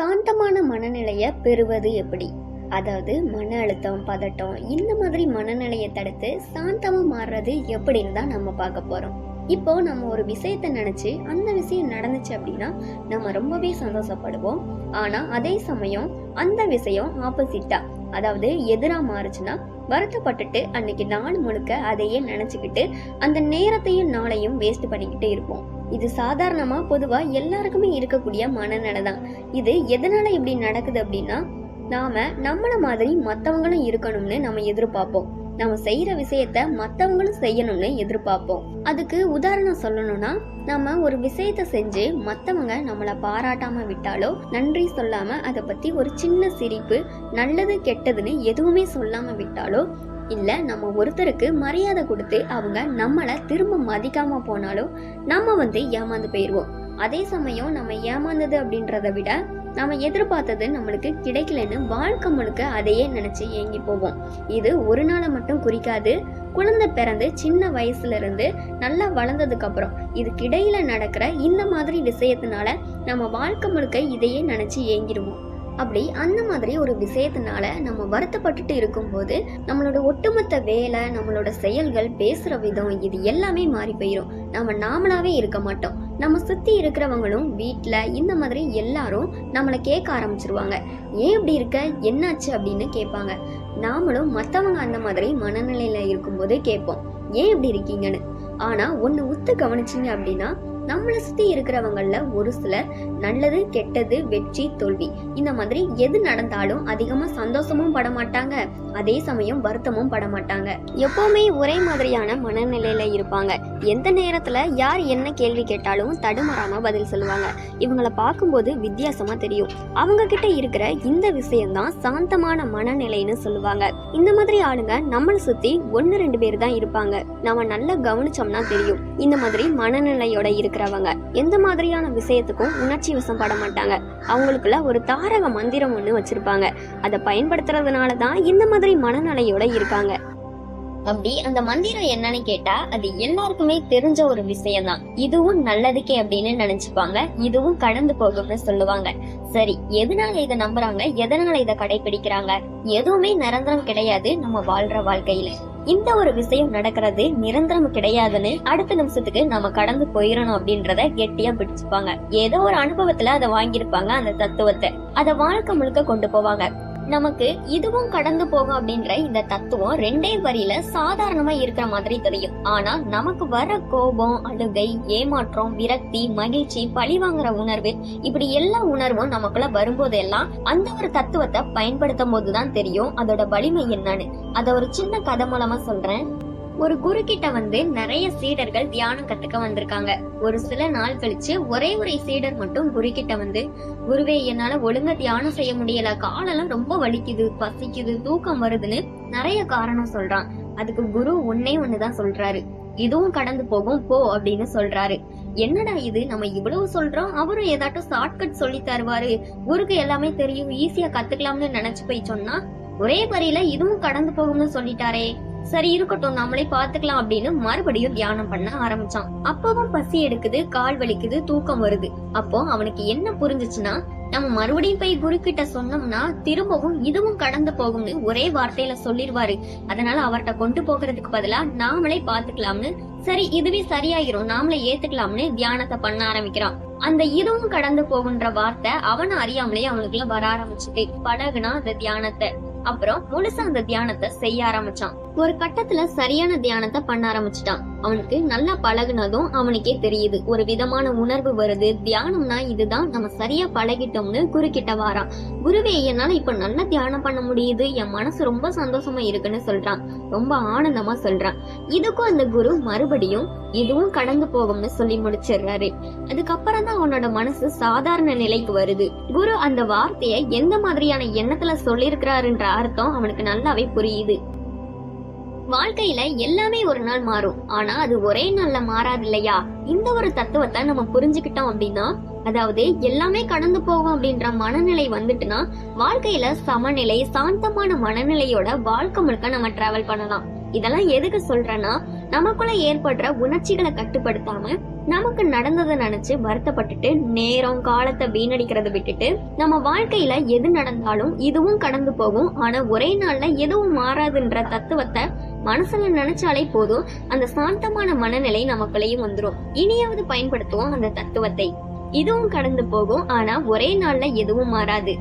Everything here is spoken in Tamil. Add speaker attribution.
Speaker 1: சாந்தமான மனநிலையை பெறுவது எப்படி? அதாவது மன அழுத்தம் பதட்டம் இந்த மாதிரி மனநிலையை தடுத்து சாந்தமாக மாறுறது எப்படின்னு தான் நம்ம பார்க்க போகிறோம் இப்போ நம்ம ஒரு விஷயத்தை நினச்சி அந்த விஷயம் நடந்துச்சு அப்படின்னா நம்ம ரொம்பவே சந்தோஷப்படுவோம். ஆனால் அதே சமயம் அந்த விஷயம் ஆப்போசிட்டாக அதாவது எதிரா மாறுச்சுன்னா வருத்தப்பட்டுட்டு அன்னைக்கு நாள் முழுக்க அதையே நினைச்சுக்கிட்டு அந்த நேரத்தையும் நாளையும் வேஸ்ட் பண்ணிக்கிட்டு இருப்போம். இது சாதாரணமா பொதுவா எல்லாருக்குமே இருக்கக்கூடிய மனநிலை தான். இது எதனால இப்படி நடக்குது அப்படின்னா நாம நம்மள மாதிரி மத்தவங்களும் இருக்கணும்னு நம்ம எதிர்பார்ப்போம். நம்ம செய்யற விஷயத்த மத்தவங்களும் செய்யணும்னு எதிர்பார்ப்போம். அதுக்கு உதாரணம் சொல்லணும்னா நம்ம ஒரு விஷயத்த செஞ்சு மத்தவங்க நம்மள பாராட்டாம விட்டாலோ நன்றி சொல்லாம அதை பத்தி ஒரு சின்ன சிரிப்பு நல்லது கெட்டதுன்னு எதுவுமே சொல்லாம விட்டாலோ இல்ல நம்ம ஒருத்தருக்கு மரியாதை கொடுத்து அவங்க நம்மள திரும்ப மதிக்காம போனாலும் நம்ம வந்து ஏமாந்து போயிடுவோம் அதே சமயம் நம்ம ஏமாந்தது அப்படின்றத விட நம்ம எதிர்பார்த்தது நம்மளுக்கு கிடைக்கலன்னு வாழ்க்கை முழுக்க அதையே நினைச்சு ஏங்கி போவோம் இது ஒரு நாளை மட்டும் குறிக்காது குழந்தை பிறந்து சின்ன வயசுல இருந்து நல்லா வளர்ந்ததுக்கு அப்புறம் இதுக்கு இடையில நடக்கிற இந்த மாதிரி விஷயத்தினால நம்ம வாழ்க்கை முழுக்க இதையே நினைச்சு ஏங்கிடுவோம். அப்படி அந்த மாதிரி ஒரு விஷயத்தினால நம்ம வருத்தப்பட்டுட்டு இருக்கும்போது நம்மளோட ஒட்டுமொத்த வேலை நம்மளோட செயல்கள் பேசுகிற விதம் இது எல்லாமே மாறி போயிடும் நம்ம நாமளாவே இருக்க மாட்டோம். நம்ம சுற்றி இருக்கிறவங்களும் வீட்டில் இந்த மாதிரி எல்லாரும் நம்மளை கேட்க ஆரம்பிச்சிருவாங்க. ஏன் இப்படி இருக்க? என்னாச்சு? அப்படின்னு கேட்பாங்க. நாமளும் மற்றவங்க அந்த மாதிரி மனநிலையில் இருக்கும்போது கேட்போம். ஏன் இப்படி இருக்கீங்கன்னு? ஆனால் ஒன்று உத்து கவனிச்சிங்க அப்படின்னா நம்மளை சுத்தி இருக்கிறவங்கள ஒரு சிலர் நல்லது கெட்டது வெற்றி தோல்வி. இந்த மாதிரி எது நடந்தாலும் அதிகமா சந்தோஷமும் பட மாட்டாங்க. அதே சமயம் வருத்தமும் பட மாட்டாங்க. எப்பவுமே ஒரே மாதிரியான மனநிலையில இருப்பாங்க. எந்த நேரத்துல யார் என்ன கேள்வி கேட்டாலும் தடுமாறாம பதில் சொல்லுவாங்க. இவங்களை பார்க்கும்போது வித்தியாசமா தெரியும். அவங்க கிட்ட இருக்கிற இந்த விஷயம்தான் சாந்தமான மனநிலைன்னு சொல்லுவாங்க. இந்த மாதிரி ஆளுங்க நம்மளை சுத்தி ஒன்னு ரெண்டு பேர் தான் இருப்பாங்க. நம்ம நல்லா கவனிச்சோம்னா தெரியும். இந்த மாதிரி மனநிலையோட இருக்கிறவங்க எந்த மாதிரியான விஷயத்துக்கும் உணர்ச்சி வசம் பட மாட்டாங்க. அவங்களுக்குள்ள ஒரு தாரக மந்திரம் ஒன்று வச்சிருப்பாங்க. அதை பயன்படுத்துறதுனால தான் இந்த மாதிரி மனநிலையோட இருக்காங்க. அப்படி அந்த மந்திரம் என்னன்னு கேட்டா அது எல்லாருக்குமே தெரிஞ்ச ஒரு விஷயம் தான். இதுவும் நல்லதுக்கே அப்படின்னு நினைச்சுப்பாங்க. இதுவும் கடந்து போகும்னு சொல்லுவாங்க. சரி எதனால இதை நம்புறாங்க? எதனால இதை கடைபிடிக்கிறாங்க? எதுவுமே நிரந்தரம் கிடையாது நம்ம வாழ்ற வாழ்க்கையில. இந்த ஒரு விஷயம் நடக்கிறது நிரந்தரம் கிடையாதுன்னு அடுத்த நிமிஷத்துக்கு நம்ம கடந்து போயிடணும் அப்படின்றத கெட்டியா பிடிச்சுப்பாங்க. ஏதோ ஒரு அனுபவத்துல அதை வாங்கியிருப்பாங்க அந்த தத்துவத்தை. அதை வாழ்க்கை முழுக்க கொண்டு போவாங்க. நமக்கு இதுவும் கடந்து போகும் அப்படின்ற இந்த தத்துவம் ரெண்டே வரியில சாதாரணமா இருக்கிற மாதிரி தெரியும். ஆனா நமக்கு வர கோபம் அழுகை ஏமாற்றம் விரக்தி மகிழ்ச்சி பழி வாங்குற உணர்வு இப்படி எல்லா உணர்வும் நமக்குள்ள வரும்போதெல்லாம் அந்த ஒரு தத்துவத்தை பயன்படுத்தும் போதுதான் தெரியும் அதோட வலிமை என்னன்னு. அத ஒரு சின்ன கதை மூலமா சொல்றேன். ஒரு குரு கிட்ட வந்து நிறைய சீடர்கள் தியானம் கத்துக்க வந்திருக்காங்க. ஒரு சில நாள் கழிச்சு ஒரே ஒரு சீடர் மட்டும் குரு கிட்ட வந்து குருவே என்னால ஒழுங்கா தியானம் செய்ய முடியல. காலெல்லாம் ரொம்ப வலிக்குது பசிக்குது தூக்கம் வருதுன்னு நிறைய காரணம் சொல்றான். அதுக்கு குரு ஒன்னே ஒண்ணுதான் சொல்றாரு. இதுவும் கடந்து போகும் போ அப்படின்னு சொல்றாரு. என்னடா இது? நம்ம இவ்வளவு சொல்றோம். அவரும் ஏதாட்டும் ஷார்ட்கட் சொல்லி தருவாரு. குருக்கு எல்லாமே தெரியும். ஈஸியா கத்துக்கலாம்னு நினைச்சு போய் சொன்னா ஒரே வரியில இதுவும் கடந்து போகும்னு சொல்லிட்டாரே. சரி இருக்கட்டும் நம்மளே பாத்துக்கலாம் அப்படின்னு மறுபடியும் தியானம் பண்ண ஆரம்பிச்சான். அப்பவும் பசி எடுக்குது கால் வலிக்குது தூக்கம் வருது. அப்போ அவனுக்கு என்ன புரிஞ்சுச்சுன்னா நம்ம மறுபடியும் போய் குரு கிட்ட சொன்னோம்னா திரும்பவும் இதுவும் கடந்து போகும்னு ஒரே வார்த்தையில சொல்லிருவாரு. அதனால அவர்கிட்ட கொண்டு போகிறதுக்கு பதிலா நாமளே பாத்துக்கலாம்னு சரி இதுவே சரியாயிரும் நாமளே ஏத்துக்கலாம்னு தியானத்தை பண்ண ஆரம்பிக்கிறான். அந்த இதுவும் கடந்து போகுன்ற வார்த்தை அவன அறியாமலே அவனுக்குள்ள வர ஆரம்பிச்சுட்டு பழகுனா அந்த தியானத்தை. அப்புறம் முழுசா அந்த தியானத்தை செய்ய ஆரம்பிச்சான். ஒரு கட்டத்துல சரியான தியானத்தை பண்ண ஆரம்பிச்சிட்டான். அவனுக்கு நல்லா பழகுனதும் அவனுக்கே தெரியுது. ஒரு விதமான உணர்வு வருது. தியானம்னா இதுதான் நம்ம சரியா பழகிட்டோம்னு குறுக்கிட்ட வாரான். குருவே என்னால இப்ப நல்லா தியானம் பண்ண முடியுது. என் மனசு ரொம்ப சந்தோஷமா இருக்குன்னு சொல்றான். ரொம்ப ஆனந்தமா சொல்றான். இதுக்கும் அந்த குரு மறுபடியும் இதுவும் கடந்து போகும்னு சொல்லி முடிச்சிடுறாரு. அதுக்கப்புறம் தான் அவனோட மனசு சாதாரண நிலைக்கு வருது. குரு அந்த வார்த்தையை எந்த மாதிரியான எண்ணத்துல சொல்லியிருக்கிறாருன்ற அர்த்தம் அவனுக்கு நல்லாவே புரியுது. வாழ்க்கையில எல்லாமே ஒரு நாள் மாறும். ஆனா அது ஒரே நாள்ல மாறாது இல்லையா? இந்த ஒரு தத்துவத்தை நம்ம புரிஞ்சுக்கிட்டோம் அப்படின்னா அதாவது எல்லாமே கடந்து போகும் அப்படின்ற மனநிலை வந்துட்டுனா வாழ்க்கையில சமநிலை சாந்தமான மனநிலையோட வாழ்க்கை முழுக்க நம்ம டிராவல் பண்ணலாம். இதெல்லாம் எதுக்கு சொல்றேன்னா நமக்குள்ள ஏற்படுற உணர்ச்சிகளை கட்டுப்படுத்தாம நமக்கு நடந்ததை நினைச்சு வருத்தப்பட்டுட்டு நேரம் காலத்தை வீணடிக்கிறத விட்டுட்டு நம்ம வாழ்க்கையில எது நடந்தாலும் இதுவும் கடந்து போகும். ஆனா ஒரே நாள்ல எதுவும் மாறாதுன்ற தத்துவத்தை மனசுல நினைச்சாலே போதும். அந்த சாந்தமான மனநிலை நமக்குள்ளேயும் வந்துடும் இனியாவது பயன்படுத்துவோம் அந்த தத்துவத்தை. இதுவும் கடந்து போகும். ஆனா ஒரே நாள்ல எதுவும் மாறாது.